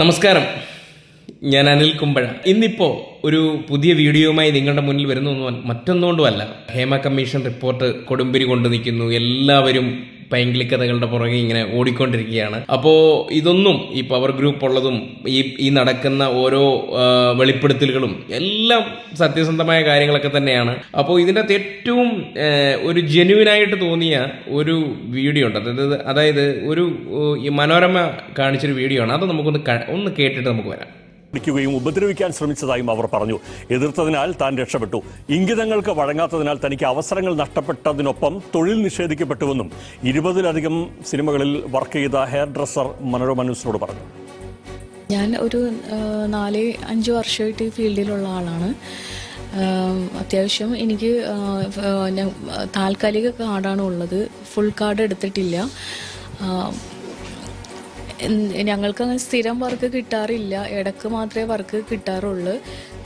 നമസ്കാരം. ഞാൻ അനിൽ കുമ്പഴ. ഇന്നിപ്പോൾ ഒരു പുതിയ വീഡിയോയുമായി നിങ്ങളുടെ മുന്നിൽ വരുന്നു മറ്റൊന്നുകൊണ്ടുമല്ല. ഹേമ കമ്മീഷൻ റിപ്പോർട്ട് കൊടുമ്പിരി കൊണ്ട് നിൽക്കുന്നു. എല്ലാവരും പൈങ്കിളിക്കഥകളുടെ പുറകെ ഇങ്ങനെ ഓടിക്കൊണ്ടിരിക്കുകയാണ്. അപ്പോൾ ഇതൊന്നും ഈ പവർ ഗ്രൂപ്പ് ഉള്ളതും ഈ ഈ നടക്കുന്ന ഓരോ വെളിപ്പെടുത്തലുകളും എല്ലാം സത്യസന്ധമായ കാര്യങ്ങളൊക്കെ തന്നെയാണ്. അപ്പോൾ ഇതിന്റെ അകത്ത് ഏറ്റവും ഒരു ജെന്യുവിനായിട്ട് തോന്നിയ ഒരു വീഡിയോ ഉണ്ട്. അതായത് അതായത് ഒരു മനോരമ കാണിച്ചൊരു വീഡിയോ ആണ്. അത് നമുക്കൊന്ന് ഒന്ന് കേട്ടിട്ട് നമുക്ക് വരാം. പിടിക്കുകയും ഉപദ്രവിക്കാൻ ശ്രമിച്ചതായും അവർ പറഞ്ഞു. എതിർത്തതിനാൽ താൻ രക്ഷപ്പെട്ടു. ഇംഗിതങ്ങൾക്ക് വഴങ്ങാത്തതിനാൽ തനിക്ക് അവസരങ്ങൾ നഷ്ടപ്പെട്ടതിനൊപ്പം തൊഴിൽ നിഷേധിക്കപ്പെട്ടുവെന്നും ഇരുപതിലധികം സിനിമകളിൽ വർക്ക് ചെയ്ത ഹെയർ ഡ്രസ്സർ മനോരമ ന്യൂസിനോട് പറഞ്ഞു. ഞാൻ ഒരു നാല് അഞ്ച് വർഷമായിട്ട് ഈ ഫീൽഡിലുള്ള ആളാണ്. അത്യാവശ്യം എനിക്ക് താൽക്കാലിക കാർഡാണ് ഉള്ളത്. ഫുൾ കാർഡ് എടുത്തിട്ടില്ല. ഞങ്ങൾക്ക് അങ്ങനെ സ്ഥിരം വർക്ക് കിട്ടാറില്ല. ഇടയ്ക്ക് മാത്രമേ വർക്ക് കിട്ടാറുള്ളൂ.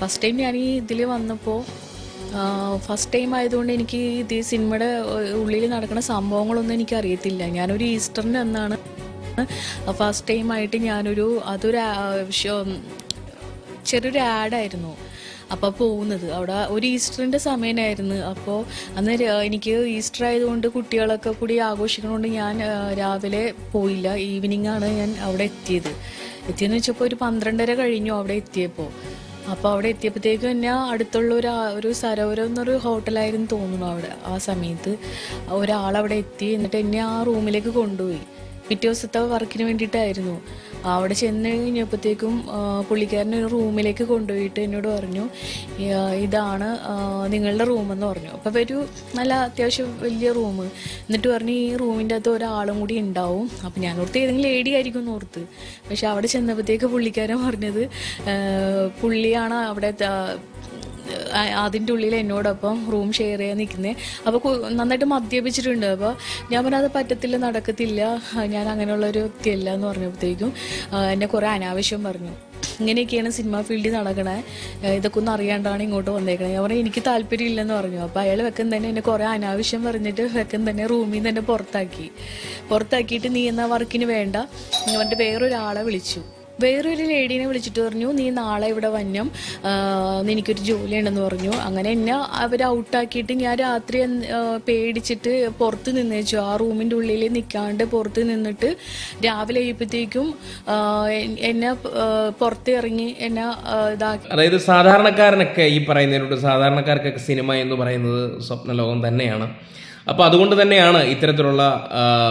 ഫസ്റ്റ് ടൈം ഞാൻ ഈ ഇതിൽ വന്നപ്പോൾ ഫസ്റ്റ് ടൈം ആയതുകൊണ്ട് എനിക്ക് ഇത് ഈ സിനിമയുടെ ഉള്ളിൽ നടക്കുന്ന സംഭവങ്ങളൊന്നും എനിക്ക് അറിയത്തില്ല ഞാനൊരു ഈസ്റ്ററിന് എന്നാണ് ഫസ്റ്റ് ടൈം ആയിട്ട് ഞാനൊരു അതൊരു ചെറിയൊരു ആഡായിരുന്നു അപ്പോൾ പോകുന്നത് അവിടെ ഒരു ഈസ്റ്ററിന്റെ സമയമായിരുന്നു അപ്പോൾ അന്ന് എനിക്ക് ഈസ്റ്റർ ആയതുകൊണ്ട് കുട്ടികളൊക്കെ കൂടി ആഘോഷിക്കണോണ്ട് ഞാൻ രാവിലെ പോയില്ല. ഈവനിങ് ആണ് ഞാൻ അവിടെ എത്തിയത്. എത്തിയെന്ന് വെച്ചപ്പോൾ ഒരു പന്ത്രണ്ടര കഴിഞ്ഞു അവിടെ എത്തിയപ്പോൾ അപ്പോൾ അവിടെ എത്തിയപ്പോഴത്തേക്കും തന്നെ അടുത്തുള്ള ഒരു ഒരു സരോവരം എന്നൊരു ഹോട്ടലായിരുന്നു തോന്നുന്നു അവിടെ ആ സമയത്ത്. ഒരാളവിടെ എത്തി എന്നിട്ട് എന്നെ ആ റൂമിലേക്ക് കൊണ്ടുപോയി. പിറ്റേ ദിവസത്തെ വർക്കിന് വേണ്ടിയിട്ടായിരുന്നു. അവിടെ ചെന്ന് കഴിഞ്ഞപ്പോഴത്തേക്കും പുള്ളിക്കാരൻ ഒരു റൂമിലേക്ക് കൊണ്ടുപോയിട്ട് എന്നോട് പറഞ്ഞു ഇതാണ് നിങ്ങളുടെ റൂമെന്ന് പറഞ്ഞു. അപ്പോൾ ഒരു നല്ല അത്യാവശ്യം വലിയ റൂം എന്നിട്ട് പറഞ്ഞു ഈ റൂമിന്റെ അകത്ത് ഒരാളും കൂടി ഉണ്ടാവും. അപ്പം ഞാൻ ഓർത്ത് ഏതെങ്കിലും ലേഡി ആയിരിക്കും ഓർത്ത്. പക്ഷെ അവിടെ ചെന്നപ്പോഴത്തേക്ക് പുള്ളിക്കാരൻ പറഞ്ഞത് പുള്ളിയാണ് അവിടെ അതിന്റെ ഉള്ളിൽ എന്നോടൊപ്പം റൂം ഷെയർ ചെയ്യാൻ നിൽക്കുന്നത് അപ്പോൾ നന്നായിട്ട് മദ്യപിച്ചിട്ടുണ്ട്. അപ്പോൾ ഞാൻ പറഞ്ഞത് പറ്റത്തില്ല നടക്കത്തില്ല. ഞാൻ അങ്ങനെയുള്ള ഒരു വ്യക്തിയല്ല എന്ന് പറഞ്ഞപ്പോഴത്തേക്കും എന്നെ കുറേ അനാവശ്യം പറഞ്ഞു. ഇങ്ങനെയൊക്കെയാണ് സിനിമ ഫീൽഡിൽ നടക്കണേ. ഇതൊക്കെ ഒന്നും അറിയാണ്ടാണ് ഇങ്ങോട്ട് വന്നേക്കണേ. ഞാൻ പറഞ്ഞു എനിക്ക് താല്പര്യമില്ലെന്ന് പറഞ്ഞു. അപ്പോൾ അയാൾ വെക്കം തന്നെ എന്നെ കുറേ അനാവശ്യം പറഞ്ഞിട്ട് വെക്കം തന്നെ റൂമിൽ നിന്ന് തന്നെ പുറത്താക്കി. പുറത്താക്കിയിട്ട് നീ എന്നാ വർക്കിന് വേണ്ട? എന്നിട്ട് വേറൊരാളെ വിളിച്ചു. വേറൊരു ലേഡീനെ വിളിച്ചിട്ട് പറഞ്ഞു നീ നാളെ ഇവിടെ വന്നം ആ, നിനക്കൊരു ജോലി ഉണ്ടെന്ന് പറഞ്ഞു. അങ്ങനെ എന്നെ അവർ ഔട്ടാക്കിയിട്ട് ഞാൻ രാത്രി പേടിച്ചിട്ട് പുറത്ത് നിന്ന് വെച്ചു ആ റൂമിന്റെ ഉള്ളിൽ നിൽക്കാണ്ട് പുറത്ത് നിന്നിട്ട് രാവിലെ എൻ- എന്നെ പുറത്ത് ഇറങ്ങി എന്നെ ഇതാക്കി അതായത് സാധാരണക്കാരനൊക്കെ ഈ പറയുന്നതിനോട് സാധാരണക്കാർക്കൊക്കെ സിനിമ എന്ന് പറയുന്നത് സ്വപ്നലോകം തന്നെയാണ്. അപ്പോൾ അതുകൊണ്ട് തന്നെയാണ് ഇത്തരത്തിലുള്ള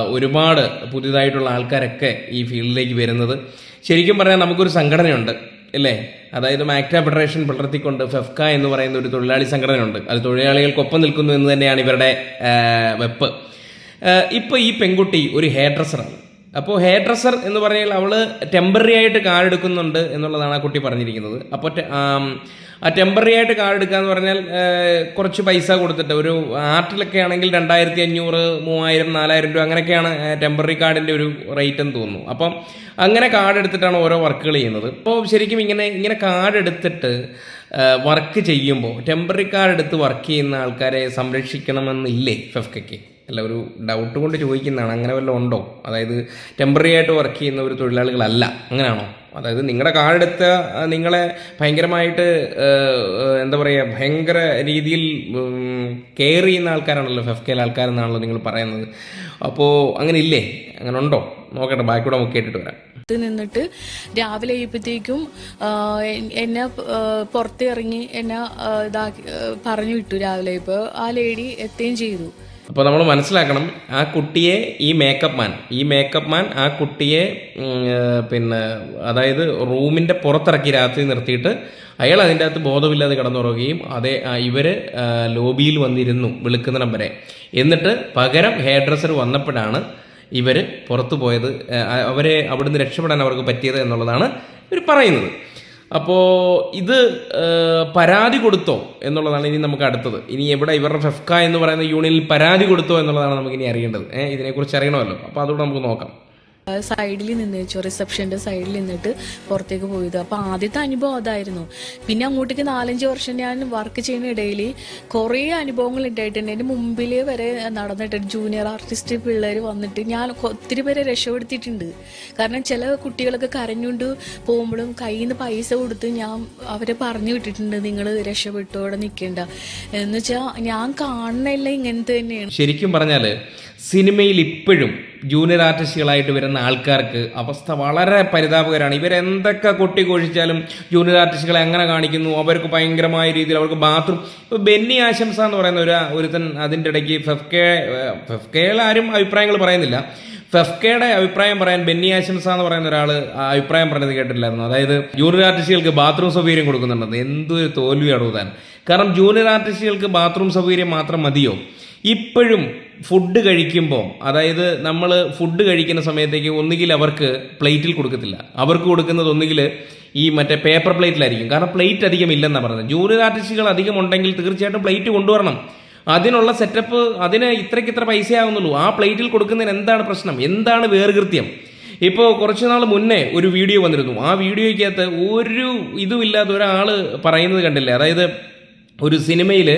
ഒരുപാട് പുതിയതായിട്ടുള്ള ആൾക്കാരൊക്കെ ഈ ഫീൽഡിലേക്ക് വരുന്നത്. ശരിക്കും പറഞ്ഞാൽ നമുക്കൊരു സംഘടനയുണ്ട് അല്ലേ? അതായത് മാക്ട ഫെഡറേഷൻ പുലർത്തിക്കൊണ്ട് ഫെഫ്ക എന്ന് പറയുന്ന ഒരു തൊഴിലാളി സംഘടനയുണ്ട്. അത് തൊഴിലാളികൾക്കൊപ്പം നിൽക്കുന്നു എന്ന് തന്നെയാണ് ഇവരുടെ വെപ്പ്. ഇപ്പോൾ ഈ പെൺകുട്ടി ഒരു ഹെയർ ഡ്രസ്സറാണ് അപ്പോൾ ഹെയർ ഡ്രസ്സർ എന്ന് പറഞ്ഞാൽ അവൾ ടെമ്പററി ആയിട്ട് കാർഡ് എടുക്കുന്നുണ്ട് എന്നുള്ളതാണ് ആ കുട്ടി പറഞ്ഞിരിക്കുന്നത്. അപ്പോൾ ആം, ടെമ്പററി ആയിട്ട് കാർഡ് എടുക്കുക എന്ന് പറഞ്ഞാൽ കുറച്ച് പൈസ കൊടുത്തിട്ട് ഒരു ആർട്ടിലൊക്കെ ആണെങ്കിൽ രണ്ടായിരത്തി അഞ്ഞൂറ് മൂവായിരം നാലായിരം രൂപ അങ്ങനെയൊക്കെയാണ് ടെമ്പററി കാർഡിന്റെ ഒരു റേറ്റ് എന്ന് തോന്നുന്നു. അപ്പം അങ്ങനെ കാർഡ് എടുത്തിട്ടാണ് ഓരോ വർക്കുകൾ ചെയ്യുന്നത്. അപ്പോൾ ശരിക്കും ഇങ്ങനെ ഇങ്ങനെ കാർഡ് എടുത്തിട്ട് വർക്ക് ചെയ്യുമ്പോൾ ടെമ്പററി കാർഡ് എടുത്ത് വർക്ക് ചെയ്യുന്ന ആൾക്കാരെ സംരക്ഷിക്കണമെന്നില്ലേ ഫെഫ്കയ്ക്ക് അല്ല ഒരു ഡൗട്ട് കൊണ്ട് ചോദിക്കുന്നതാണ്. അങ്ങനെ വല്ലതും ഉണ്ടോ? അതായത് ടെമ്പററി ആയിട്ട് വർക്ക് ചെയ്യുന്ന ഒരു തൊഴിലാളികളല്ല. അങ്ങനെയാണോ? അതായത് നിങ്ങളുടെ കാർഡെടുത്ത നിങ്ങളെ ഭയങ്കരമായിട്ട് എന്താ പറയുക ഭയങ്കര രീതിയിൽ കെയർ ചെയ്യുന്ന ആൾക്കാരാണല്ലോ ഫെഫ് കെയിൽ ആൾക്കാരെന്നാണല്ലോ നിങ്ങൾ പറയുന്നത്. അപ്പോൾ അങ്ങനെ ഇല്ലേ അങ്ങനെ ഉണ്ടോ? നോക്കട്ടെ ബാക്കിയൂടെ നമുക്ക് കേട്ടിട്ട് വരാം. നിന്നിട്ട് രാവിലെ ആയപ്പോഴത്തേക്കും എന്നെ പുറത്തിറങ്ങി എന്നെ ഇതാക്കി പറഞ്ഞു വിട്ടു രാവിലെ ഇപ്പോൾ ആ ലേഡി എത്തുകയും ചെയ്തു. അപ്പോൾ നമ്മൾ മനസ്സിലാക്കണം ആ കുട്ടിയെ ഈ മേക്കപ്പ് മാൻ ഈ മേക്കപ്പ് മാൻ ആ കുട്ടിയെ പിന്നെ അതായത് റൂമിന്റെ പുറത്തിറക്കി രാത്രി നിർത്തിയിട്ട് അയാൾ അതിന്റെ അകത്ത് ബോധമില്ലാതെ കിടന്നുറങ്ങുകയും അതേ ഇവർ ലോബിയിൽ വന്നിരുന്നു വിളിക്കുന്നിടം വരെ എന്നിട്ട് പകരം ഹെയർ ഡ്രസ്സർ വന്നപ്പോഴാണ് ഇവർ പുറത്തു പോയത്. അവരെ അവിടുന്ന് രക്ഷപ്പെടാൻ അവർക്ക് പറ്റിയത് എന്നുള്ളതാണ് ഇവർ പറയുന്നത്. അപ്പോൾ ഇത് പരാതി കൊടുത്തോ എന്നുള്ളതാണ് ഇനി നമുക്ക് അടുത്തത്. ഇനി എവിടെ ഇവരുടെ ഫെഫ്ക എന്ന് പറയുന്ന യൂണിയനിൽ പരാതി കൊടുത്തോ എന്നുള്ളതാണ് നമുക്ക് ഇനി അറിയേണ്ടത് ഇതിനെക്കുറിച്ച് അറിയണമല്ലോ. അപ്പോൾ അതുകൂടെ നമുക്ക് നോക്കാം. സൈഡിൽ നിന്ന് വെച്ചു റിസപ്ഷന്റെ സൈഡിൽ നിന്നിട്ട് പുറത്തേക്ക് പോയത്. അപ്പൊ ആദ്യത്തെ അനുഭവം അതായിരുന്നു. പിന്നെ അങ്ങോട്ടേക്ക് നാലഞ്ച് വർഷം ഞാൻ വർക്ക് ചെയ്യുന്ന ഇടയിൽ കുറേ അനുഭവങ്ങൾ ഉണ്ടായിട്ടുണ്ട്. എന്റെ മുമ്പിൽ വരെ നടന്നിട്ട് ജൂനിയർ ആർട്ടിസ്റ്റ് പിള്ളേർ വന്നിട്ട് ഞാൻ ഒത്തിരി പേരെ രക്ഷപ്പെടുത്തിയിട്ടുണ്ട്. കാരണം ചില കുട്ടികളൊക്കെ കരഞ്ഞുകൊണ്ട് പോകുമ്പോഴും കയ്യിൽ നിന്ന് പൈസ കൊടുത്ത് ഞാൻ അവരെ പറഞ്ഞു വിട്ടിട്ടുണ്ട് നിങ്ങൾ രക്ഷപ്പെട്ടു അവിടെ നിൽക്കേണ്ട. എന്ന് വെച്ചാൽ ഞാൻ കാണുന്നില്ല ഇങ്ങനത്തെ തന്നെയാണ്. ശരിക്കും പറഞ്ഞാൽ സിനിമയിൽ ഇപ്പോഴും ജൂനിയർ ആർട്ടിസ്റ്റുകളായിട്ട് വരുന്ന ആൾക്കാർക്ക് അവസ്ഥ വളരെ പരിതാപകരമാണ് ഇവരെന്തൊക്കെ കൊട്ടി കോഴിച്ചാലും ജൂനിയർ ആർട്ടിസ്റ്റുകളെ എങ്ങനെ കാണിക്കുന്നു. അവർക്ക് ഭയങ്കരമായ രീതിയിൽ അവർക്ക് ബാത്റൂം ഇപ്പോൾ ബെന്നി ആശംസ എന്ന് പറയുന്ന ഒരു ഒരുത്തൻ അതിന്റെ ഇടയ്ക്ക് ഫെഫ്കെ ഫെഫ്കയിൽ ആരും അഭിപ്രായങ്ങൾ പറയുന്നില്ല. ഫെഫ്കയുടെ അഭിപ്രായം പറയാൻ ബെന്നി ആശംസ എന്ന് പറയുന്ന ഒരാൾ അഭിപ്രായം പറഞ്ഞത് കേട്ടിട്ടില്ലായിരുന്നു. അതായത് ജൂനിയർ ആർട്ടിസ്റ്റുകൾക്ക് ബാത്റൂം സൗകര്യം കൊടുക്കുന്നുണ്ടെന്ന്. എന്തൊരു തോൽവിയാണ് താൻ. കാരണം ജൂനിയർ ആർട്ടിസ്റ്റുകൾക്ക് ബാത്റൂം സൗകര്യം മാത്രം മതിയോ? ഇപ്പോഴും ഫുഡ് കഴിക്കുമ്പോൾ അതായത് നമ്മൾ ഫുഡ് കഴിക്കുന്ന സമയത്തേക്ക് ഒന്നുകിൽ അവർക്ക് പ്ലേറ്റിൽ കൊടുക്കത്തില്ല. അവർക്ക് കൊടുക്കുന്നത് ഒന്നുകിൽ ഈ മറ്റേ പേപ്പർ പ്ലേറ്റിലായിരിക്കും കാരണം പ്ലേറ്റ് അധികം ഇല്ലെന്നാണ് പറയുന്നത് ജൂനിയർ ആർട്ടിസ്റ്റുകൾ അധികം ഉണ്ടെങ്കിൽ തീർച്ചയായിട്ടും പ്ലേറ്റ് കൊണ്ടുവരണം. അതിനുള്ള സെറ്റപ്പ് അതിന് ഇത്രയ്ക്ക് ഇത്ര പൈസയാകുന്നുള്ളൂ ആ പ്ലേറ്റിൽ കൊടുക്കുന്നതിന് എന്താണ് പ്രശ്നം? എന്താണ് വേർകൃത്യം? ഇപ്പോൾ കുറച്ച് നാൾ മുന്നേ ഒരു വീഡിയോ വന്നിരുന്നു. ആ വീഡിയോയ്ക്കകത്ത് ഒരു ഇതുമില്ലാത്ത ഒരാൾ പറയുന്നത് കണ്ടില്ലേ? അതായത് ഒരു സിനിമയിൽ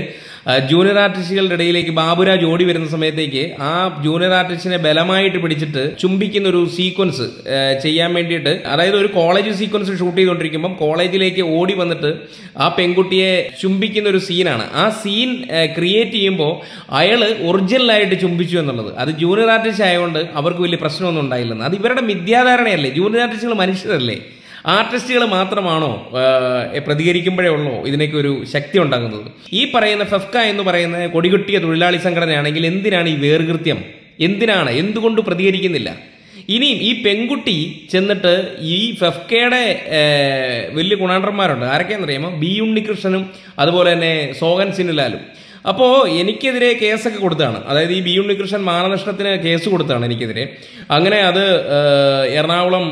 ജൂനിയർ ആർട്ടിസ്റ്റുകളുടെ ഇടയിലേക്ക് ബാബുരാജ് ഓടി വരുന്ന സമയത്തേക്ക് ആ ജൂനിയർ ആർട്ടിസ്റ്റിനെ ബലമായിട്ട് പിടിച്ചിട്ട് ചുംബിക്കുന്ന ഒരു സീക്വൻസ് ചെയ്യാൻ വേണ്ടിയിട്ട് അതായത് ഒരു കോളേജ് സീക്വൻസ് ഷൂട്ട് ചെയ്തുകൊണ്ടിരിക്കുമ്പം കോളേജിലേക്ക് ഓടി വന്നിട്ട് ആ പെൺകുട്ടിയെ ചുംബിക്കുന്ന ഒരു സീനാണ് ആ സീൻ ക്രിയേറ്റ് ചെയ്യുമ്പോൾ അയാൾ ഒറിജിനലായിട്ട് ചുംബിച്ചു എന്നുള്ളത്. അത് ജൂനിയർ ആർട്ടിസ്റ്റ് ആയതുകൊണ്ട് അവർക്ക് വലിയ പ്രശ്നമൊന്നും ഉണ്ടായില്ലെന്ന്. അത് ഇവരുടെ മിഥ്യാധാരണയല്ലേ? ജൂനിയർ ആർട്ടിസ്റ്റുകൾ മനുഷ്യരല്ലേ? ആർട്ടിസ്റ്റുകൾ മാത്രമാണോ പ്രതികരിക്കുമ്പോഴേ ഉള്ളോ ഇതിനൊക്കെ ഒരു ശക്തി ഉണ്ടാകുന്നത്. ഈ പറയുന്ന ഫെഫ്ക എന്ന് പറയുന്ന കൊടികുട്ടിയ തൊഴിലാളി സംഘടനയാണെങ്കിൽ എന്തിനാണ് ഈ വേർകൃത്യം? എന്തിനാണ്? എന്തുകൊണ്ട് പ്രതികരിക്കുന്നില്ല? ഇനിയും ഈ പെൺകുട്ടി ചെന്നിട്ട് ഈ ഫെഫ്കയുടെ വലിയ ഗുണാണ്ടന്മാരുണ്ട്. ആരൊക്കെയാണെന്നറിയാമോ? ബി ഉണ്ണികൃഷ്ണനും അതുപോലെ തന്നെ സോഹൻ സിനുലാലും. അപ്പോൾ എനിക്കെതിരെ കേസൊക്കെ കൊടുത്താണ്. അതായത് ഈ ബി ഉണ്ണികൃഷ്ണൻ മാനനഷ്ടത്തിന് കേസ് കൊടുത്താണ് എനിക്കെതിരെ. അങ്ങനെ അത് എറണാകുളം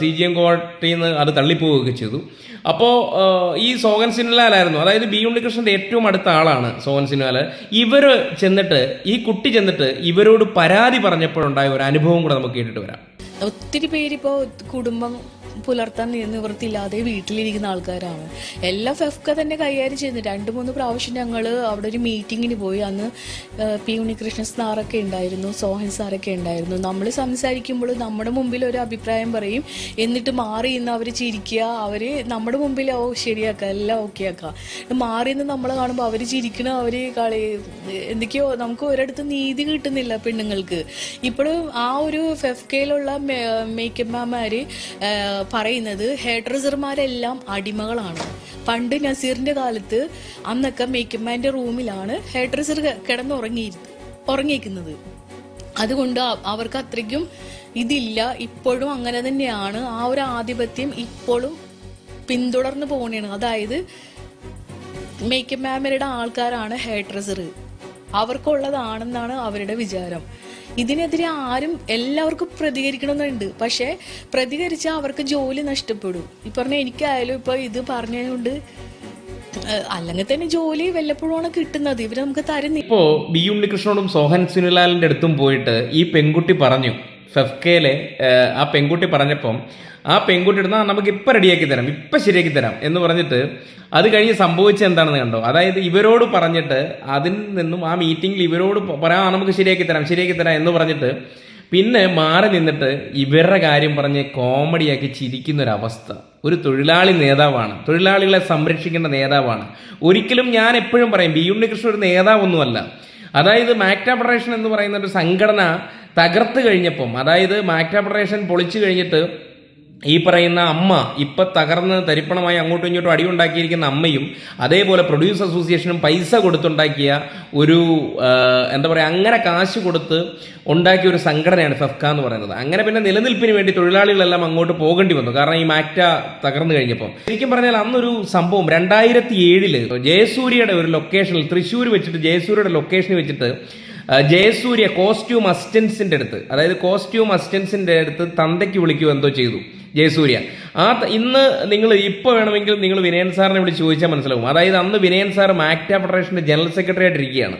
സി ജി എം കോടതിയിൽ നിന്ന് അത് തള്ളിപ്പോവുകയൊക്കെ ചെയ്തു. അപ്പോൾ ഈ സോഹൻ സിൻലാലായിരുന്നു അതായത് ബി ഉണ്ണികൃഷ്ണന്റെ ഏറ്റവും അടുത്ത ആളാണ് സോഹൻ സിൻലാൽ ഇവർ ചെന്നിട്ട് ഈ കുട്ടി ചെന്നിട്ട് ഇവരോട് പരാതി പറഞ്ഞപ്പോഴുണ്ടായ ഒരു അനുഭവം കൂടെ നമുക്ക് കേട്ടിട്ട് വരാം. ഒത്തിരി പേരിപ്പോ കുടുംബം പുലർത്താൻ നിവൃത്തിയില്ലാതെ വീട്ടിലിരിക്കുന്ന ആൾക്കാരാണ്. എല്ലാം ഫെഫ്ക തന്നെ കൈകാര്യം ചെയ്യുന്നു. രണ്ട് മൂന്ന് പ്രാവശ്യം ഞങ്ങൾ അവിടെ ഒരു മീറ്റിങ്ങിന് പോയി. അന്ന് പി ഉണ്ണികൃഷ്ണൻ സാറൊക്കെ ഉണ്ടായിരുന്നു സോഹൻ സാറൊക്കെ ഉണ്ടായിരുന്നു. നമ്മൾ സംസാരിക്കുമ്പോൾ നമ്മുടെ മുമ്പിൽ ഒരു അഭിപ്രായം പറയും. എന്നിട്ട് മാറി ഇന്ന് അവർ ചിരിക്കുക. അവർ നമ്മുടെ മുമ്പിൽ ഓ ശരിയാക്കുക എല്ലാം ഓക്കെ ആക്കുക മാറി നിന്ന് നമ്മളെ കാണുമ്പോൾ അവർ ചിരിക്കണം അവർ കളി എന്തൊക്കെയോ നമുക്ക് ഒരിടത്ത് നീതി കിട്ടുന്നില്ല പെണ്ണുങ്ങൾക്ക്. ഇപ്പോഴും ആ ഒരു ഫെഫ്കയിലുള്ള മേക്കപ്പ് മാമാര് പറയുന്നത് ഹെയർ ഡ്രസ്സർമാരെല്ലാം അടിമകളാണ്. പണ്ട് നസീറിന്റെ കാലത്ത് അന്നൊക്കെ മേക്കപ്പ് മാന്റെ റൂമിലാണ് ഹെയർ ഡ്രസ്സർ കിടന്നുറങ്ങി ഉറങ്ങിയിരിക്കുന്നത്. അതുകൊണ്ട് അവർക്ക് അത്രയ്ക്കും ഇതില്ല. ഇപ്പോഴും അങ്ങനെ തന്നെയാണ്. ആ ഒരു ആധിപത്യം ഇപ്പോഴും പിന്തുടർന്നു പോകണേണ് അതായത് മേക്കപ്പ് മാമരുടെ ആൾക്കാരാണ് ഡ്രസ്സർ അവർക്കുള്ളതാണെന്നാണ് അവരുടെ വിചാരം. ഇതിനെതിരെ ആരും എല്ലാവർക്കും പ്രതികരിക്കണമെന്നുണ്ട്. പക്ഷെ പ്രതികരിച്ചാൽ അവർക്ക് ജോലി നഷ്ടപ്പെടും. ഈ പറഞ്ഞ എനിക്കായാലും ഇപ്പൊ ഇത് പറഞ്ഞതുകൊണ്ട് അല്ലെങ്കിൽ തന്നെ ജോലി വല്ലപ്പോഴാണ് കിട്ടുന്നത്. ഇവർ നമുക്ക് തരുന്നില്ല. ഇപ്പോ ബി ഉണ്ണികൃഷ്ണനോടും സോഹൻ സുനിലാലിന്റെ അടുത്തും പോയിട്ട് ഈ പെൺകുട്ടി പറഞ്ഞു ഫെഫ്കയിലെ ആ പെൺകുട്ടി പറഞ്ഞപ്പം ആ പെൺകുട്ടി എടുത്താൽ നമുക്ക് ഇപ്പം റെഡിയാക്കി തരാം ഇപ്പം ശരിയാക്കി തരാം എന്ന് പറഞ്ഞിട്ട് അത് കഴിഞ്ഞ് സംഭവിച്ചത് എന്താണെന്ന് കണ്ടോ? അതായത് ഇവരോട് പറഞ്ഞിട്ട് അതിൽ നിന്നും ആ മീറ്റിങ്ങിൽ ഇവരോട് പറയാം നമുക്ക് ശരിയാക്കി തരാം ശരിയാക്കി തരാം എന്ന് പറഞ്ഞിട്ട് പിന്നെ മാറി നിന്നിട്ട് ഇവരുടെ കാര്യം പറഞ്ഞ് കോമഡിയാക്കി ചിരിക്കുന്ന ഒരു അവസ്ഥ ഒരു തൊഴിലാളി നേതാവാണ്. തൊഴിലാളികളെ സംരക്ഷിക്കേണ്ട നേതാവാണ്. ഒരിക്കലും ഞാൻ എപ്പോഴും പറയും ബി ഉണ്ണികൃഷ്ണൻ ഒരു നേതാവൊന്നുമല്ല. അതായത് മാക്ട ഫെഡറേഷൻ എന്ന് പറയുന്ന ഒരു സംഘടന തകർത്ത് കഴിഞ്ഞപ്പം അതായത് മാക്ട പൊളിച്ചു കഴിഞ്ഞിട്ട് ഈ പറയുന്ന അമ്മ ഇപ്പൊ തകർന്ന് തരിപ്പണമായി അങ്ങോട്ടും ഇങ്ങോട്ടും അടിയുണ്ടാക്കിയിരിക്കുന്ന അമ്മയും അതേപോലെ പ്രൊഡ്യൂസ് അസോസിയേഷനും പൈസ കൊടുത്തുണ്ടാക്കിയ ഒരു എന്താ പറയുക അങ്ങനെ കാശ് കൊടുത്ത് ഉണ്ടാക്കിയ ഒരു സംഘടനയാണ് ഫെഫ്ക എന്ന് പറയുന്നത്. അങ്ങനെ പിന്നെ നിലനിൽപ്പിന് വേണ്ടി തൊഴിലാളികളെല്ലാം അങ്ങോട്ട് പോകേണ്ടി വന്നു. കാരണം ഈ മാക്റ്റ തകർന്നു കഴിഞ്ഞപ്പം. ശരിക്കും പറഞ്ഞാൽ അന്നൊരു സംഭവം രണ്ടായിരത്തി ഏഴിൽ ജയസൂര്യയുടെ ഒരു ലൊക്കേഷനിൽ തൃശ്ശൂർ വെച്ചിട്ട് ജയസൂര്യയുടെ ലൊക്കേഷനിൽ വെച്ചിട്ട് ജയസൂര്യ കോസ്റ്റ്യൂം അസിസ്റ്റൻസിന്റെ അടുത്ത് അതായത് കോസ്റ്റ്യൂം അസിസ്റ്റൻസിന്റെ അടുത്ത് തന്തയ്ക്ക് വിളിക്കുകയോ എന്തോ ചെയ്തു. ജയസൂര്യ. ആ ഇന്ന് നിങ്ങൾ ഇപ്പോൾ വേണമെങ്കിൽ നിങ്ങൾ വിനയൻ സാറിനെ വിളിച്ച് ചോദിച്ചാൽ മനസ്സിലാവും അതായത് അന്ന് വിനയൻ സാർ മാക്ട ഫെഡറേഷന്റെ ജനറൽ സെക്രട്ടറി ആയിട്ടിരിക്കുകയാണ്.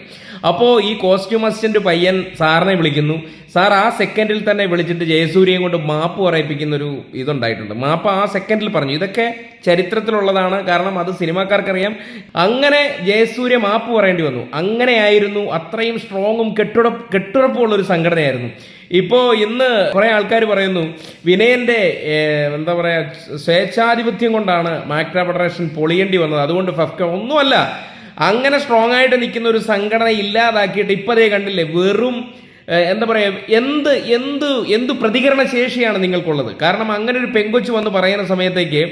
അപ്പോൾ ഈ കോസ്റ്റ്യൂം അസിസ്റ്റന്റ് പയ്യൻ സാറിനെ വിളിക്കുന്നു. സാർ ആ സെക്കൻഡിൽ തന്നെ വിളിച്ചിട്ട് ജയസൂര്യയും കൊണ്ട് മാപ്പ് പറയിപ്പിക്കുന്ന ഒരു ഇതുണ്ടായിട്ടുണ്ട്. മാപ്പ് ആ സെക്കൻഡിൽ പറഞ്ഞു. ഇതൊക്കെ ചരിത്രത്തിലുള്ളതാണ്. കാരണം അത് സിനിമാക്കാർക്കറിയാം. അങ്ങനെ ജയസൂര്യ മാപ്പ് പറയേണ്ടി വന്നു. അങ്ങനെയായിരുന്നു അത്രയും സ്ട്രോങ്ങും കെട്ടുറപ്പ് കെട്ടുറപ്പുള്ള ഒരു സംഘടനയായിരുന്നു. ഇപ്പോൾ ഇന്ന് കുറേ ആൾക്കാർ പറയുന്നു വിനയന്റെ എന്താ പറയുക സ്വേച്ഛാധിപത്യം കൊണ്ടാണ് മാക്ര ഫെഡറേഷൻ പൊളിയേണ്ടി വന്നത്. അതുകൊണ്ട് ഫഫ്ക ഒന്നുമല്ല അങ്ങനെ സ്ട്രോങ് ആയിട്ട് നിൽക്കുന്ന ഒരു സംഘടന ഇല്ലാതാക്കിയിട്ട് ഇപ്പതേ കണ്ടില്ലേ വെറും എന്താ പറയുക എന്ത് എന്ത് എന്ത് പ്രതികരണ ശേഷിയാണ് നിങ്ങൾക്കുള്ളത്? കാരണം അങ്ങനെ ഒരു പെങ്കൊച്ചു വന്ന് പറയുന്ന സമയത്തേക്ക്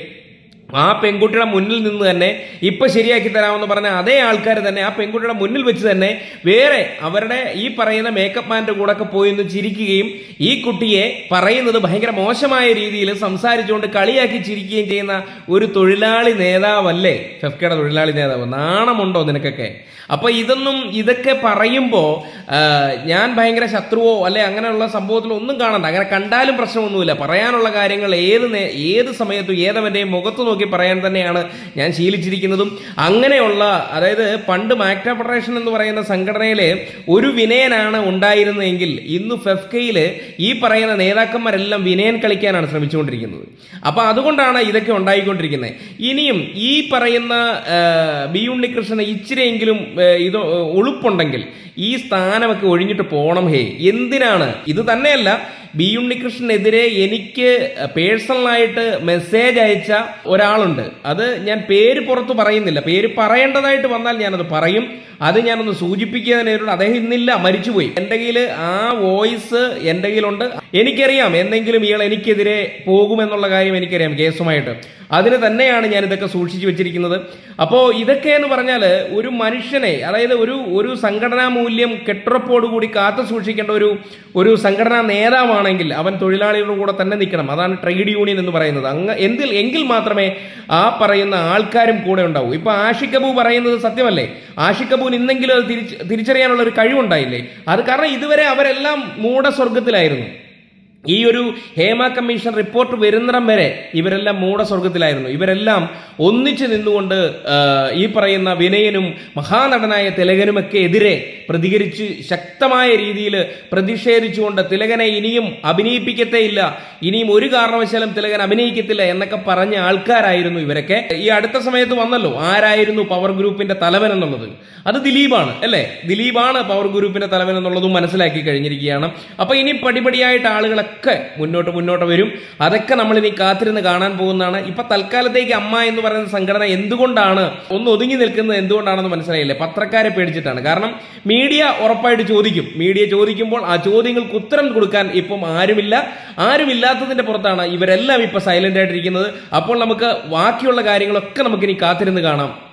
ആ പെൺകുട്ടിയുടെ മുന്നിൽ നിന്ന് തന്നെ ഇപ്പൊ ശരിയാക്കി തരാമെന്ന് പറഞ്ഞ അതേ ആൾക്കാർ തന്നെ ആ പെൺകുട്ടിയുടെ മുന്നിൽ വെച്ച് തന്നെ വേറെ അവരുടെ ഈ പറയുന്ന മേക്കപ്പ് മാന്റെ കൂടെ ഒക്കെ പോയി ഒന്ന് ചിരിക്കുകയും ഈ കുട്ടിയെ പറയുന്നത് ഭയങ്കര മോശമായ രീതിയിൽ സംസാരിച്ചുകൊണ്ട് കളിയാക്കി ചിരിക്കുകയും ചെയ്യുന്ന ഒരു തൊഴിലാളി നേതാവല്ലേ? ഫെഫ്കയുടെ തൊഴിലാളി നേതാവ്. നാണമുണ്ടോ നിനക്കൊക്കെ? അപ്പൊ ഇതൊന്നും ഇതൊക്കെ പറയുമ്പോൾ ഞാൻ ഭയങ്കര ശത്രുവോ അല്ലെ അങ്ങനെയുള്ള സംഭവത്തിൽ ഒന്നും കാണണ്ട. അങ്ങനെ കണ്ടാലും പ്രശ്നമൊന്നുമില്ല. പറയാനുള്ള കാര്യങ്ങൾ ഏത് ഏത് സമയത്തും ഏതവന്റെയും മുഖത്ത് നോക്കി പറയാൻ തന്നെയാണ് ഞാൻ ശീലിച്ചിരിക്കുന്നതും. അങ്ങനെയുള്ള അതായത് പണ്ട് മാക്ട ഫെഡറേഷൻ എന്ന് പറയുന്ന സംഘടനയിലെ ഒരു വിനയനാണ് ഉണ്ടായിരുന്നതെങ്കിൽ ഇന്ന് ഫെഫ്കയിൽ ഈ പറയുന്ന നേതാക്കന്മാരെല്ലാം വിനയൻ കളിക്കാനാണ് ശ്രമിച്ചുകൊണ്ടിരിക്കുന്നത്. അപ്പോൾ അതുകൊണ്ടാണ് ഇതൊക്കെ ഉണ്ടായിക്കൊണ്ടിരിക്കുന്നത്. ഇനിയും ഈ പറയുന്ന ബി ഉണ്ണികൃഷ്ണന് ഇച്ചിരിയെങ്കിലും ഇത് ഒളുപ്പുണ്ടെങ്കിൽ ഈ സ്ഥാനമൊക്കെ ഒഴിഞ്ഞിട്ട് പോകണം ഹേ. എന്തിനാണ്? ഇത് തന്നെയല്ല ബി ഉണ്ണികൃഷ്ണനെതിരെ എനിക്ക് പേഴ്സണലായിട്ട് മെസ്സേജ് അയച്ച ഒരാളുണ്ട്. അത് ഞാൻ പേര് പുറത്ത് പറയുന്നില്ല. പേര് പറയേണ്ടതായിട്ട് വന്നാൽ ഞാനത് പറയും. അത് ഞാനൊന്ന് സൂചിപ്പിക്കുന്നതിനോട് അദ്ദേഹം ഇന്നില്ല മരിച്ചുപോയി. എന്റെ കയ്യിൽ ആ വോയിസ് എന്റെ കയ്യിലുണ്ട്. എനിക്കറിയാം എന്തെങ്കിലും ഇയാൾ എനിക്കെതിരെ പോകുമെന്നുള്ള കാര്യം എനിക്കറിയാം കേസുമായിട്ട്. അതിന് തന്നെയാണ് ഞാൻ ഇതൊക്കെ സൂക്ഷിച്ചു വെച്ചിരിക്കുന്നത്. അപ്പോൾ ഇതൊക്കെ എന്ന് പറഞ്ഞാൽ ഒരു മനുഷ്യനെ അതായത് ഒരു ഒരു സംഘടനാ മൂല്യം കെട്ടുറപ്പോടുകൂടി കാത്തു സൂക്ഷിക്കേണ്ട ഒരു ഒരു സംഘടനാ നേതാവാണെങ്കിൽ അവൻ തൊഴിലാളികളുടെ കൂടെ തന്നെ നിൽക്കണം. അതാണ് ട്രേഡ് യൂണിയൻ എന്ന് പറയുന്നത്. അങ്ങ് എന്തിൽ എങ്കിൽ മാത്രമേ ആ പറയുന്ന ആൾക്കാരും കൂടെ ഉണ്ടാവൂ. ഇപ്പൊ ആഷിക്കബു പറയുന്നത് സത്യമല്ലേ? അബുവിന് ഇന്നെങ്കിലും അത് തിരിച്ച് തിരിച്ചറിയാനുള്ള ഒരു കഴിവുണ്ടായില്ലേ? അത് കാരണം ഇതുവരെ അവരെല്ലാം മൂഢസ്വർഗത്തിലായിരുന്നു ഈ ഒരു ഹേമ കമ്മീഷൻ റിപ്പോർട്ട് വരുന്നിടം വരെ ഇവരെല്ലാം മൂടസ്വർഗത്തിലായിരുന്നു. ഇവരെല്ലാം ഒന്നിച്ചു നിന്നുകൊണ്ട് ഈ പറയുന്ന വിനയനും മഹാനടനായ തിലകനുമൊക്കെ എതിരെ പ്രതികരിച്ച് ശക്തമായ രീതിയിൽ പ്രതിഷേധിച്ചുകൊണ്ട് തിലകനെ ഇനിയും അഭിനയിപ്പിക്കത്തേ ഇല്ല. ഇനിയും ഒരു കാരണവശാലും തിലകൻ അഭിനയിക്കത്തില്ല എന്നൊക്കെ പറഞ്ഞ ആൾക്കാരായിരുന്നു ഇവരൊക്കെ. ഈ അടുത്ത സമയത്ത് വന്നല്ലോ ആരായിരുന്നു പവർ ഗ്രൂപ്പിന്റെ തലവൻ എന്നുള്ളത്? അത് ദിലീപാണ് അല്ലേ? ദിലീപാണ് പവർ ഗ്രൂപ്പിന്റെ തലവൻ എന്നുള്ളതും മനസ്സിലാക്കി കഴിഞ്ഞിരിക്കുകയാണ്. അപ്പൊ ഇനി പടിപടിയായിട്ട് ആളുകളൊക്കെ മുന്നോട്ട് മുന്നോട്ട് വരും. അതൊക്കെ നമ്മൾ ഇനി കാത്തിരുന്ന് കാണാൻ പോകുന്നതാണ്. ഇപ്പൊ തൽക്കാലത്തേക്ക് അമ്മ എന്ന് പറയുന്ന സംഘടന എന്തുകൊണ്ടാണ് ഒന്ന് ഒതുങ്ങി നിൽക്കുന്നത് എന്തുകൊണ്ടാണെന്ന് മനസ്സിലായില്ലേ? പത്രക്കാരെ പേടിച്ചിട്ടാണ്. കാരണം മീഡിയ ഉറപ്പായിട്ട് ചോദിക്കും. മീഡിയ ചോദിക്കുമ്പോൾ ആ ചോദ്യങ്ങൾക്ക് ഉത്തരം കൊടുക്കാൻ ഇപ്പം ആരുമില്ല. ആരുമില്ലാത്തതിന്റെ പുറത്താണ് ഇവരെല്ലാം ഇപ്പൊ സൈലന്റ് ആയിട്ടിരിക്കുന്നത്. അപ്പോൾ നമുക്ക് ബാക്കിയുള്ള കാര്യങ്ങളൊക്കെ നമുക്കിനി കാത്തിരുന്ന് കാണാം.